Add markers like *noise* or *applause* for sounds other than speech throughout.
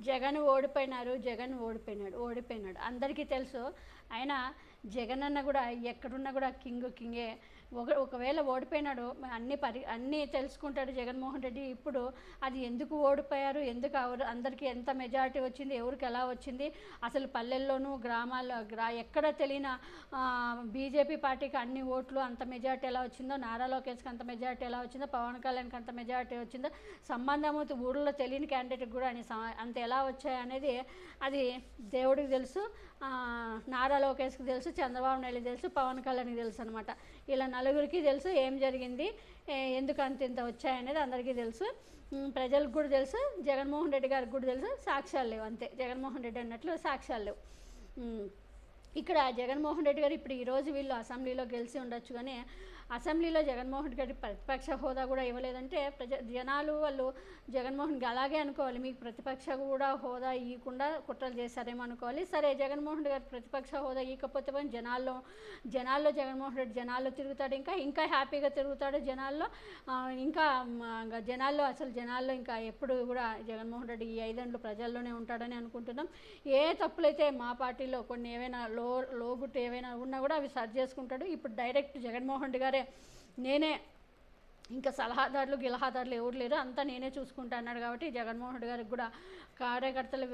జగన్ ఓడిపోయినారు జగన్ ఓడిపోయినాడు ఓడిపోయినాడు. అందరికీ తెలుసు ఆయన జగన్ అన్న కూడా ఎక్కడున్నా కూడా కింగ్ కింగే ఒక ఒకవేళ ఓడిపోయినాడు అన్ని పరి అన్నీ తెలుసుకుంటాడు జగన్మోహన్ రెడ్డి. ఇప్పుడు అది ఎందుకు ఓడిపోయారు? ఎందుకు ఎవరు అందరికీ ఎంత మెజారిటీ వచ్చింది? ఎవరికి ఎలా వచ్చింది? అసలు పల్లెల్లోనూ గ్రామాల్లో గ్రా ఎక్కడ తెలియని బీజేపీ పార్టీకి అన్ని ఓట్లు అంత మెజారిటీ ఎలా వచ్చిందో నారా లోకేష్కి అంత మెజారిటీ ఎలా వచ్చిందో పవన్ కళ్యాణ్కి అంత మెజారిటీ వచ్చిందో సంబంధము ఊళ్ళో తెలియని క్యాండిడేట్కి కూడా అని అంత ఎలా వచ్చాయి అనేది అది దేవుడికి తెలుసు నారా లోకేష్కి తెలుసు చంద్రబాబు నాయుడు తెలుసు పవన్ కళ్యాణ్కి తెలుసు అనమాట ఇలా నలుగురికి తెలుసు ఏం జరిగింది ఎందుకు అంత ఇంత వచ్చాయనేది అందరికీ తెలుసు. ప్రజలకు కూడా తెలుసు జగన్మోహన్ రెడ్డి గారికి కూడా తెలుసు సాక్ష్యాలు లేవు అంతే. జగన్మోహన్ రెడ్డి అన్నట్లు సాక్ష్యాలు లేవు. ఇక్కడ జగన్మోహన్ రెడ్డి గారు ఇప్పుడు ఈరోజు వీళ్ళు అసెంబ్లీలో గెలిచి ఉండొచ్చు కానీ అసెంబ్లీలో జగన్మోహన్ రెడ్డి గారికి ప్రతిపక్ష హోదా కూడా ఇవ్వలేదంటే ప్రజ జనాలు వాళ్ళు జగన్మోహన్ అలాగే అనుకోవాలి. మీకు ప్రతిపక్ష కూడా హోదా ఇవ్వకుండా కుట్రలు చేశారేమో అనుకోవాలి. సరే జగన్మోహన్ రెడ్డి గారికి ప్రతిపక్ష హోదా ఇవ్వకపోతే పోనీ జనాల్లో జనాల్లో జగన్మోహన్ రెడ్డి జనాల్లో తిరుగుతాడు. ఇంకా ఇంకా హ్యాపీగా తిరుగుతాడు జనాల్లో. ఇంకా ఇంకా జనాల్లో అసలు జనాల్లో ఇంకా ఎప్పుడు కూడా జగన్మోహన్ రెడ్డి ఈ ఐదేళ్ళు ప్రజల్లోనే ఉంటాడని అనుకుంటున్నాం. ఏ తప్పులైతే మా పార్టీలో కొన్ని ఏవైనా లో లో లోగుట్టు ఏవైనా ఉన్నా కూడా అవి సర్చ్ చేసుకుంటాడు. ఇప్పుడు డైరెక్ట్ జగన్మోహన్ రెడ్డి గారే నేనే ఇంకా సలహాదారులు గిలహాదారులు ఎవరు లేరు అంతా నేనే చూసుకుంటా అన్నాడు కాబట్టి జగన్మోహన్ రెడ్డి గారికి కూడా కార్యకర్తల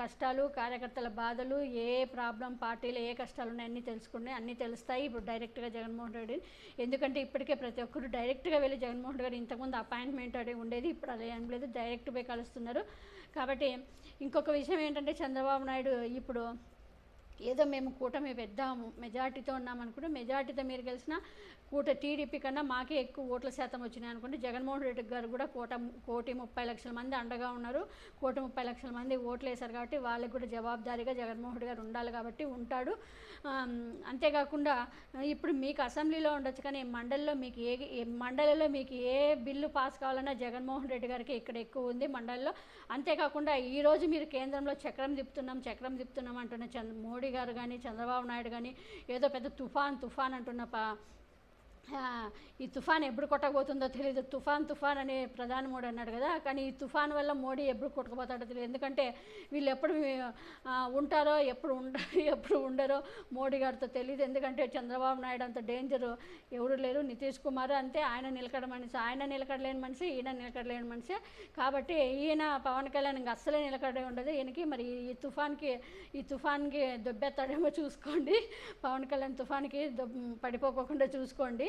కష్టాలు కార్యకర్తల బాధలు ఏ ప్రాబ్లం పార్టీలు ఏ కష్టాలు ఉన్నాయి అన్నీ తెలుసుకున్నాయి అన్నీ తెలుస్తాయి ఇప్పుడు డైరెక్ట్గా జగన్మోహన్ రెడ్డి ఎందుకంటే ఇప్పటికే ప్రతి ఒక్కరు డైరెక్ట్గా వెళ్ళి జగన్మోహన్ రెడ్డి గారు ఇంతకుముందు అపాయింట్మెంట్ అదే ఉండేది ఇప్పుడు అదే ఏం లేదు డైరెక్ట్ పోయి కలుస్తున్నారు. కాబట్టి ఇంకొక విషయం ఏంటంటే చంద్రబాబు నాయుడు ఇప్పుడు ఏదో మేము కూటమి పెద్దాము మెజార్టీతో ఉన్నాం అనుకుంటే మెజార్టీతో మీరు గెలిచిన కూట టీడీపీ కన్నా మాకే ఎక్కువ ఓట్ల శాతం వచ్చినాయి అనుకుంటే జగన్మోహన్ రెడ్డి గారు కూడా కోట కోటి ముప్పై లక్షల మంది అండగా ఉన్నారు. కోటి ముప్పై లక్షల మంది ఓట్లు వేశారు కాబట్టి వాళ్ళకి కూడా జవాబుదారీగా జగన్మోహన్ రెడ్డి గారు ఉండాలి కాబట్టి ఉంటాడు. అంతేకాకుండా ఇప్పుడు మీకు అసెంబ్లీలో ఉండొచ్చు కానీ మండలిలో మీకు ఏ ఏ మండలిలో మీకు ఏ బిల్లు పాస్ కావాలన్నా జగన్మోహన్ రెడ్డి గారికి ఇక్కడ ఎక్కువ ఉంది మండలిలో. అంతేకాకుండా ఈరోజు మీరు కేంద్రంలో చక్రం తిప్పుతున్నాం చక్రం తిప్పుతున్నాం అంటున్న చంద్ర మోడీ గారు కానీ చంద్రబాబు నాయుడు కానీ ఏదో పెద్ద తుఫాన్ తుఫాన్ అంటున్న ప ఈ తుఫాన్ ఎప్పుడు కొట్టకపోతుందో తెలియదు తుఫాన్ తుఫాన్ అనే ప్రధాని మోడీ అన్నాడు కదా. కానీ ఈ తుఫాన్ వల్ల మోడీ ఎప్పుడు కొట్టకపోతాడో తెలియదు ఎందుకంటే వీళ్ళు ఎప్పుడు ఉంటారో ఎప్పుడు ఉండ *laughs* ఎప్పుడు ఉండరో మోడీ గారితో తెలియదు ఎందుకంటే చంద్రబాబు నాయుడు అంత డేంజరు. ఎవరు లేరు. నితీష్ కుమార్ అంతే. ఆయన నిలకడ మనిషి. ఆయన నిలకడలేని మనిషి ఈయన నిలకడలేని మనిషి. కాబట్టి ఈయన పవన్ కళ్యాణ్ ఇంకా అస్సలే నిలకడే ఉండదు. ఈయనకి మరి ఈ తుఫాన్కి ఈ తుఫాన్కి దొబ్బెత్తాడేమో చూసుకోండి. పవన్ కళ్యాణ్ తుఫాన్కి దొబ్ పడిపోకోకుండా చూసుకోండి.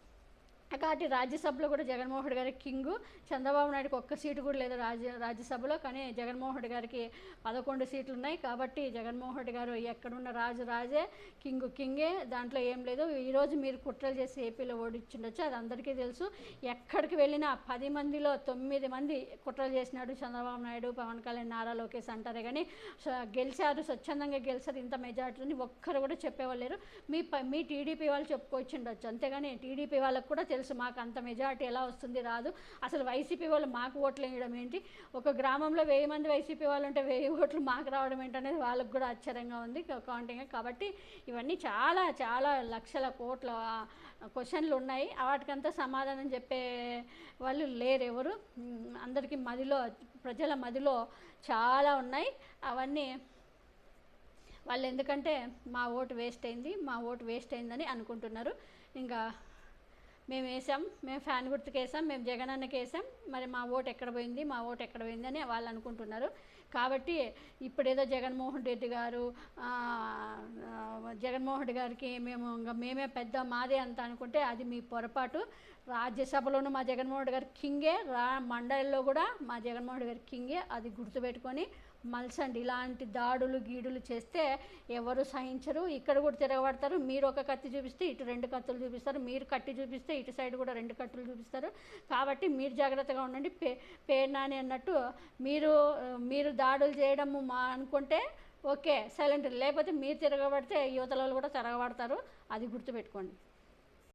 కాబట్టి రాజ్యసభలో కూడా జగన్మోహన్ గారి గారికి చంద్రబాబు నాయుడుకి ఒక్క సీటు కూడా లేదు రాజ్య రాజ్యసభలో కానీ జగన్మోహన్ గారికి పదకొండు సీట్లు ఉన్నాయి. కాబట్టి జగన్మోహన్ గారు ఎక్కడున్న రాజు రాజే కింగ్ కింగే. దాంట్లో ఏం లేదు. ఈరోజు మీరు కుట్రలు చేసి ఏపీలో ఓడించుండొచ్చు అది అందరికీ తెలుసు. ఎక్కడికి వెళ్ళినా పది మందిలో తొమ్మిది మంది కుట్రలు చేసినాడు చంద్రబాబు నాయుడు పవన్ కళ్యాణ్ నారా లోకేష్ అంటారే కానీ గెలిచారు స్వచ్ఛందంగా గెలిచారు ఇంత మెజార్టీని ఒక్కరు కూడా చెప్పేవాళ్ళు లేరు. మీ ప- మీ టీడీపీ వాళ్ళు చెప్పుకొచ్చిండొచ్చు. అంతేగాని టీడీపీ వాళ్ళకు కూడా తెలుసు మాకు అంత మెజారిటీ ఎలా వస్తుంది రాదు. అసలు వైసీపీ వాళ్ళు మాకు ఓట్లు వేయడం ఏంటి? ఒక గ్రామంలో వెయ్యి మంది వైసీపీ వాళ్ళు ఉంటే వెయ్యి ఓట్లు మాకు రావడం ఏంటనేది వాళ్ళకు కూడా ఆశ్చర్యంగా ఉంది కౌంటింగ్ కాబట్టి ఇవన్నీ చాలా చాలా లక్షల కోట్ల క్వశ్చన్లు ఉన్నాయి. వాటికంతా సమాధానం చెప్పే వాళ్ళు లేరు ఎవరు. అందరికీ మదిలో ప్రజల మదిలో చాలా ఉన్నాయి. అవన్నీ వాళ్ళు ఎందుకంటే మా ఓటు వేస్ట్ అయింది మా ఓటు వేస్ట్ అయిందని అనుకుంటున్నారు. ఇంకా మేము వేసాం మేము ఫ్యాన్ గుర్తుకు వేసాం మేము జగన్ అన్నకి వేసాం. మరి మా ఓటు ఎక్కడ పోయింది మా ఓటు ఎక్కడ పోయింది అని వాళ్ళు అనుకుంటున్నారు. కాబట్టి ఇప్పుడేదో జగన్మోహన్ రెడ్డి గారు జగన్మోహన్ గారికి మేము ఇంకా మేమే పెద్ద మాదే అంత అనుకుంటే అది మీ పొరపాటు. రాజ్యసభలోనూ మా జగన్మోహన్ గారు కింగే రా మండలిలో కూడా మా జగన్మోహన్ గారు కింగే. అది గుర్తుపెట్టుకొని మలసండి. ఇలాంటి దాడులు గీడులు చేస్తే ఎవరు సహించరు. ఇక్కడ కూడా తిరగబడతారు. మీరు ఒక కత్తి చూపిస్తే ఇటు రెండు కత్తులు చూపిస్తారు. మీరు కట్టి చూపిస్తే ఇటు సైడ్ కూడా రెండు కత్తులు చూపిస్తారు. కాబట్టి మీరు జాగ్రత్తగా ఉండండి. పే పేర్నాని అన్నట్టు మీరు మీరు దాడులు చేయడము మా అనుకుంటే ఓకే సైలెంట్. లేకపోతే మీరు తిరగబడితే యువతలలో వాళ్ళు కూడా తిరగబడతారు. అది గుర్తుపెట్టుకోండి.